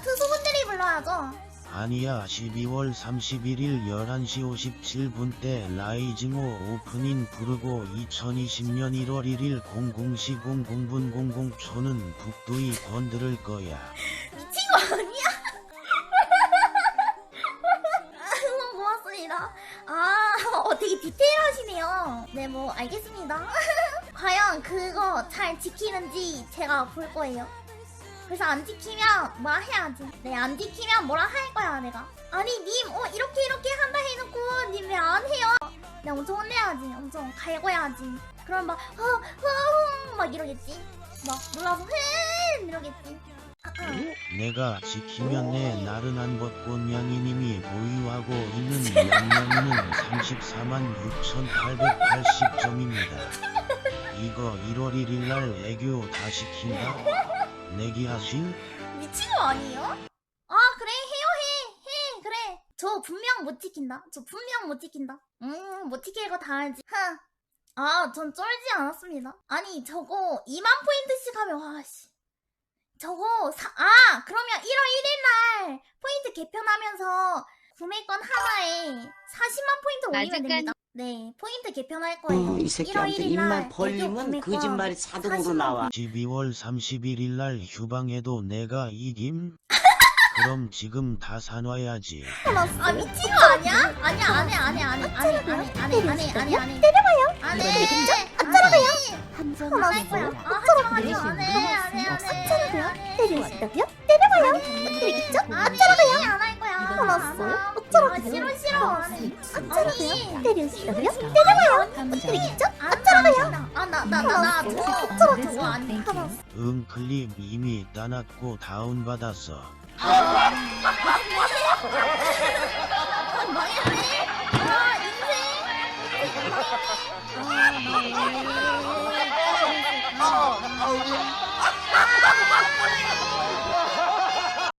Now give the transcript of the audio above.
투수분들이 불러야죠. 아니야 12월 31일 11시 57분 때 라이징호 오프닝 부르고 2020년 1월 1일 00시 00분 00초는 북도이 건드릴 거야 미친 거 아니야? 아이고, 고맙습니다. 아, 어, 되게 디테일하시네요. 네, 뭐, 알겠습니다. 과연 그거 잘 지키는지 제가 볼 거예요. 그래서 안 지키면 뭐라 해야지. 네, 안 지키면 뭐라 할 거야, 내가. 아니, 님, 어, 이렇게 이렇게 한다 해놓고, 님 왜 안 해요? 내가 엄청 혼내야지. 엄청 갈궈야지. 그럼 막, 허, 허, 허, 막 이러겠지. 막, 놀라서, 흠! 이러겠지. 아, 아. 내가 지키면 내 나른한 벚꽃냥이님이 보유하고 있는 양양이는 34만 6,880점입니다 이거 1월 1일 날 애교 다 시킨다? 내기하실? 미친 거 아니에요? 아 그래 해요 해해 그래. 저 분명 못 지킨다. 저 분명 못 지킨다. 음못 지킬 거 다 알지. 아전 쫄지 않았습니다. 아니 저거 2만 포인트씩 하면 와 씨. 저거 사, 아 그러면 1월 1일 날 포인트 개편하면서 구매권 하나에 40만 포인트 올리면 아직까지- 됩니다 네 포인트 개편할 거예요. 어, 이 1월 새끼한테 1일 날 입만 벌리면 구매권 거짓말이 자동으로 40만 나와. 12월 31일 날 휴방해도 내가 이김? 그럼 지금 다 사놔야지. 아 미친 거 아니야? 아니야 안해 안해 안해 안해 안해 안해 안해 안해 안해 때려봐요. 안해 어쩌라고요? 함정 안할 거야. 아 하지마 하지마 안해 안해 안해 때리시다고요? 때려봐요. 때리겠죠? 어쩌라고요? 안할 거야. 화났어요? 아? 싫어 싫어 어쩌라고요? 때리시다고요? 때려봐요 때리겠죠? 어쩌라고요? 아나나나나 저거 저거 저거 아니 화났어. 응 클립 이미 따놨고 다운 받았어 망했네 아 인생